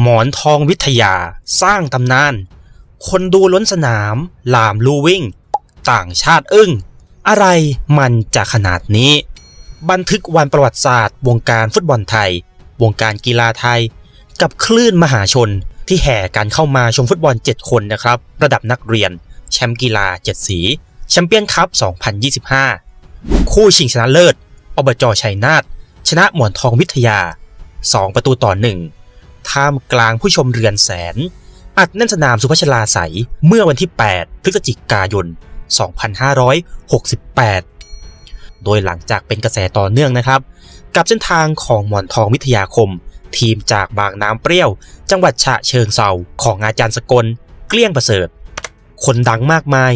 หมอนทองวิทยาสร้างตำนาน คนดูล้นสนาม ลามลู่วิ่ง ต่างชาติอึ้ง อะไรมันจะขนาดนี้ บันทึกวันประวัติศาสตร์ วงการฟุตบอลไทย วงการกีฬาไทย กับคลื่นมหาชนที่แห่กันเข้ามาชมฟุตบอล 7 คนนะครับ ระดับนักเรียน แชมป์กีฬา 7 สีแชมเปี้ยนคัพ 2025 คู่ชิงชนะเลิศอบจชัยนาทชนะหมอนทองวิทยา 2 ประตูต่อ 1 ท่ามกลางผู้ชมเรือนแสน อัดแน่นสนามสุพัชลาใสยเมื่อวันที่ 8 พฤศจิกายน 2568 โดยหลังจากเป็นกระแสต่อเนื่องนะครับ กับเส้นทางของหมอนทองวิทยาคม ทีมจากบางน้ำเปรี้ยว จังหวัดฉะเชิงเซาของอาจารย์สกล เกลี้ยงประเสริฐ คนดังมากมาย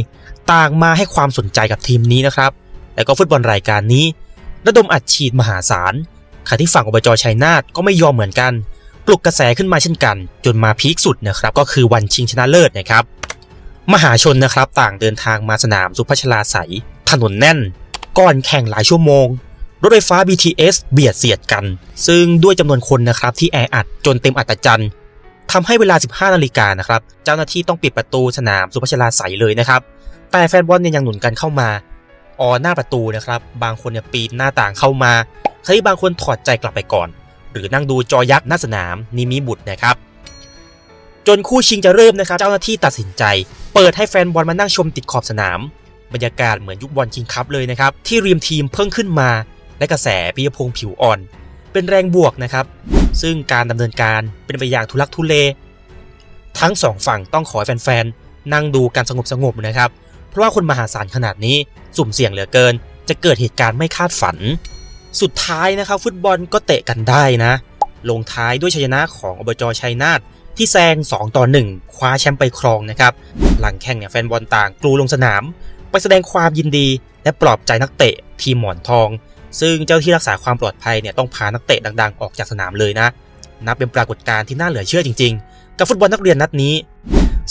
ต่างมาให้ความสนใจกับทีมนี้นะครับ แล้วก็ฟุตบอลรายการนี้ระดมอัดฉีดมหาศาลขณะที่ฝั่งอบจชัยนาทก็ไม่ยอมเหมือนกัน ปลุกกระแสขึ้นมาเช่นกัน จนมาพีคสุดนะครับก็คือวันชิงชนะเลิศนะครับ มหาชนนะครับต่างเดินทางมาสนามสุพัชลาใสถนนแน่น ก่อนแข่งหลายชั่วโมง รถไฟฟ้า BTS เบียดเสียดกัน ซึ่งด้วยจำนวนคนนะครับที่แออัดจนเต็มอัตจันทำให้เวลา 15 นาฬิกานะครับเจ้าหน้าที่ต้องปิดประตูสนามสุพัชลาใสเลยนะครับ แต่แฟนบอลเนี่ยยังหนุนกันเข้ามาออหน้าประตูนะครับ บางคนเนี่ยปีนหน้าต่างเข้ามาขณะที่บางคนถอดใจกลับไปก่อน หรือนั่งดูจอยักษ์หน้าสนามนิมิบุตรนะครับ จนคู่ชิงจะเริ่มนะครับ เจ้าหน้าที่ตัดสินใจ เปิดให้แฟนบอลมานั่งชมติดขอบสนาม บรรยากาศเหมือนยุคบอลชิงคัพเลยนะครับ ที่รีมทีมเพิ่งขึ้นมา และกระแสปิยพงษ์ผิวอ่อน เป็นแรงบวกนะครับ ซึ่งการดำเนินการเป็นไปอย่างทุลักทุเล ทั้งสองฝั่งต้องขอให้แฟนๆนั่งดูการสงบสงบๆนะครับ เพราะว่าคนมหาศาลขนาดนี้สุ่มเสี่ยงเหลือเกิน จะเกิดเหตุการณ์ไม่คาดฝัน สุดท้ายนะครับฟุตบอลก็เตะกันได้นะ ลงท้ายด้วยชัยชนะของอบจชัยนาทที่แซง 2 ต่อ 1 คว้าแชมป์ไปครองนะครับ หลังแข่งเนี่ยแฟนบอลต่างกลูลงสนาม ไปแสดงความยินดีและปลอบใจนักเตะทีมหมอนทอง ซึ่งเจ้าที่รักษาความปลอดภัยเนี่ยต้องพานักเตะดังๆ ออกจากสนามเลยนะ นับเป็นปรากฏการณ์ที่น่าเหลือเชื่อจริงๆ กับฟุตบอลนักเรียนนัดนี้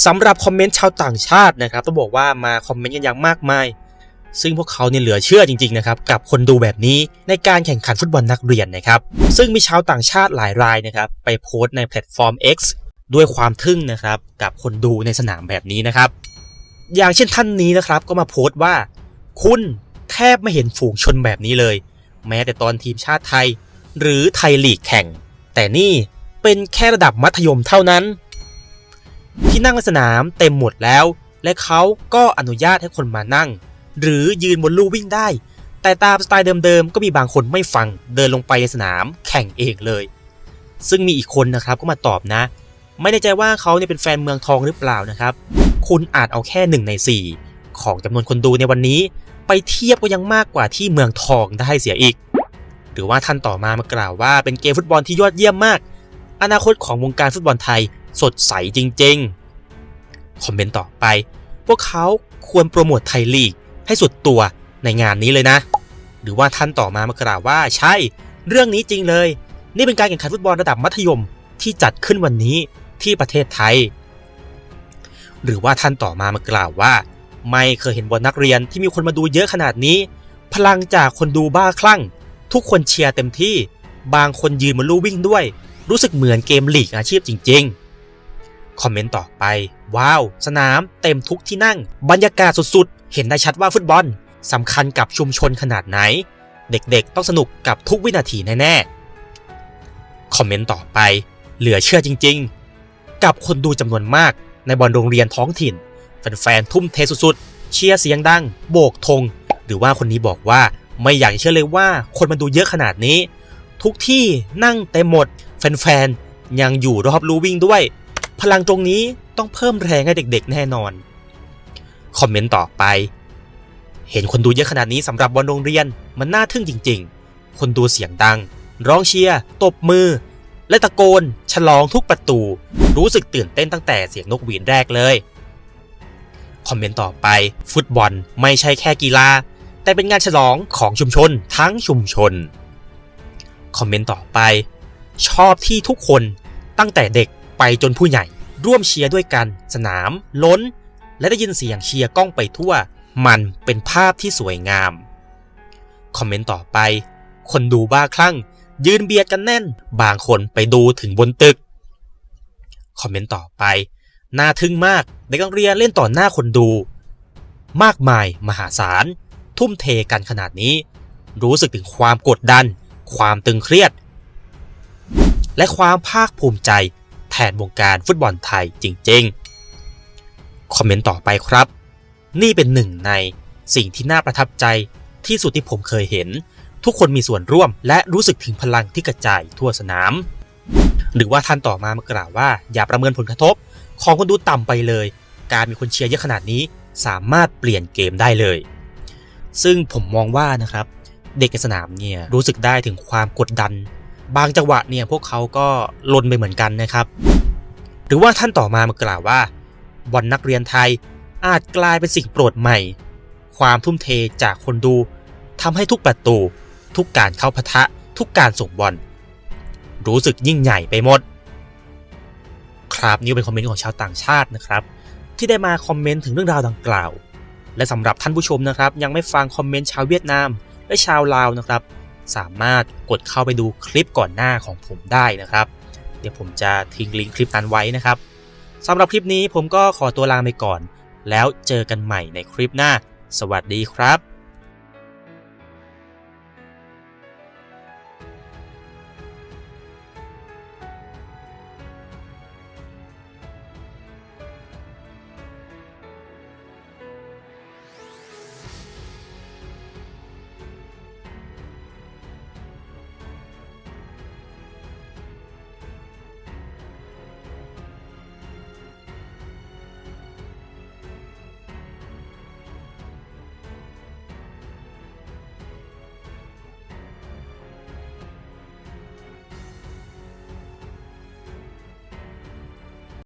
สำหรับคอมเมนต์ชาวต่างชาตินะครับต้องบอกว่ามาคอมเมนต์กันอย่างมากมาย ซึ่งพวกเขาเนี่ยเหลือเชื่อจริงๆนะครับกับคนดูแบบนี้ในการแข่งขันฟุตบอลนักเรียนนะครับซึ่งมีชาวต่างชาติหลายรายนะครับไปโพสต์ในแพลตฟอร์ม X ด้วยความทึ่งนะครับกับคนดูในสนามแบบนี้นะครับ อย่างเช่นท่านนี้นะครับก็มาโพสต์ว่า คุณแทบไม่เห็นฝูงชนแบบนี้เลย แม้แต่ตอนทีมชาติไทย หรือไทยลีกแข่ง แต่นี่เป็นแค่ระดับมัธยมเท่านั้น ที่นั่งในสนามเต็มหมดแล้ว และเขาก็อนุญาตให้คนมานั่ง หรือยืนบนลู่วิ่งได้ แต่ตามสไตล์เดิมๆ ก็มีบางคนไม่ฟังเดินลงไปในสนามแข่งเองเลย ซึ่งมีอีกคนนะครับก็มาตอบนะ ไม่แน่ใจว่าเขาเนี่ยเป็นแฟนเมืองทองหรือเปล่านะครับ คุณอาจเอาแค่หนึ่งใน 4 ของจำนวนคนดูในวันนี้ ไปเทียบก็ยังมากกว่าที่เมืองทองได้เสียอีก หรือว่าท่านต่อมามากล่าวว่าเป็นเกมฟุตบอลที่ยอดเยี่ยมมาก อนาคตของวงการฟุตบอลไทยสดใสจริง ๆ คอมเมนต์ต่อไป พวกเขาควรโปรโมทไทยลีก ให้สุดตัวในงานนี้เลยนะ หรือว่าท่านต่อมามากล่าวว่าใช่ เรื่องนี้จริงเลย นี่เป็นการแข่งขันฟุตบอลระดับมัธยมที่จัดขึ้นวันนี้ที่ประเทศไทย หรือว่าท่านต่อมามากล่าวว่า ไม่เคยเห็นบอลนักเรียนที่มีคนมาดูเยอะขนาดนี้ พลังจากคนดูบ้าคลั่ง ทุกคนเชียร์เต็มที่ บางคนยืนบนลู่วิ่งด้วย รู้สึกเหมือนเกมลีกอาชีพจริง ๆ คอมเมนต์ต่อไป ว้าว สนาม เต็มทุกที่นั่ง บรรยากาศสุด เห็นได้ชัดว่าฟุตบอลสำคัญกับชุมชนขนาดไหน เด็กๆ ต้องสนุกกับทุกวินาทีแน่ๆ คอมเมนต์ต่อไป เหลือเชื่อจริงๆ กับคนดูจำนวนมากในบอลโรงเรียนท้องถิ่น แฟนๆ ทุ่มเทสุดๆ เชียร์เสียงดัง โบกธง หรือว่าคนนี้บอกว่าไม่อยากเชื่อเลยว่าคนมันดูเยอะขนาดนี้ ทุกที่นั่งเต็มหมด แฟนๆ ยังอยู่รอบรูวิ่งด้วย พลังตรงนี้ต้องเพิ่มแรงให้เด็กๆ แน่นอน คอมเมนต์ต่อไป เห็นคนดูเยอะขนาดนี้สำหรับบอลโรงเรียนมันน่าทึ่งจริง ๆ คนดูเสียงดัง ร้องเชียร์ตบมือ และตะโกน ฉลองทุกประตู รู้สึกตื่นเต้นตั้งแต่เสียงนกหวีดแรกเลย คอมเมนต์ต่อไป ฟุตบอลไม่ใช่แค่กีฬา แต่เป็นงานฉลองของชุมชนทั้งชุมชน คอมเมนต์ต่อไป ชอบที่ทุกคนตั้งแต่เด็กไปจนผู้ใหญ่ร่วมเชียร์ด้วยกัน สนาม ล้น และได้ยินเสียงเชียร์กล้องไปทั่ว มันเป็นภาพที่สวยงาม คอมเมนต์ต่อไป คนดูบ้าคลั่ง ยืนเบียดกันแน่น บางคนไปดูถึงบนตึก คอมเมนต์ต่อไป น่าทึ่งมากเด็กนักเรียนเล่นต่อหน้าคนดู มากมายมหาศาล ทุ่มเทกันขนาดนี้ รู้สึกถึงความกดดัน ความตึงเครียด และความภาคภูมิใจแทนวงการฟุตบอลไทยจริง ๆ คอมเมนต์ต่อไปครับ นี่เป็นหนึ่งในสิ่งที่น่าประทับใจที่สุดที่ผมเคยเห็น ทุกคนมีส่วนร่วมและรู้สึกถึงพลังที่กระจายทั่วสนาม หรือว่าท่านต่อมามากล่าวว่า อย่าประเมินผลกระทบ ของคนดูต่ำไปเลย การมีคนเชียร์เยอะขนาดนี้สามารถเปลี่ยนเกมได้เลย ซึ่งผมมองว่านะครับ เด็กในสนามเนี่ยรู้สึกได้ถึงความกดดัน บางจังหวะเนี่ยพวกเขาก็ลนไปเหมือนกันนะครับ หรือว่าท่านต่อมามากล่าวว่า บอลนักเรียนไทย อาจกลายเป็นสิ่งโปรดใหม่ ความทุ่มเทจากคนดูทำให้ทุกประตู ทุกการเข้าพะทะทุกการส่งบอลรู้สึกยิ่งใหญ่ไปหมด ครับนี่เป็นคอมเมนต์ของชาวต่างชาตินะครับ ที่ได้มาคอมเมนต์ถึงเรื่องราวดังกล่าว และสำหรับท่านผู้ชมนะครับ ยังไม่ฟังคอมเมนต์ชาวเวียดนาม และชาวลาวนะครับ สามารถกดเข้าไปดูคลิปก่อนหน้าของผมได้นะครับ เดี๋ยวผมจะทิ้งลิงก์คลิปนั้นไว้นะครับ สำหรับคลิปนี้ผมก็ขอตัวลาไปก่อน แล้วเจอกันใหม่ในคลิปหน้า สวัสดีครับ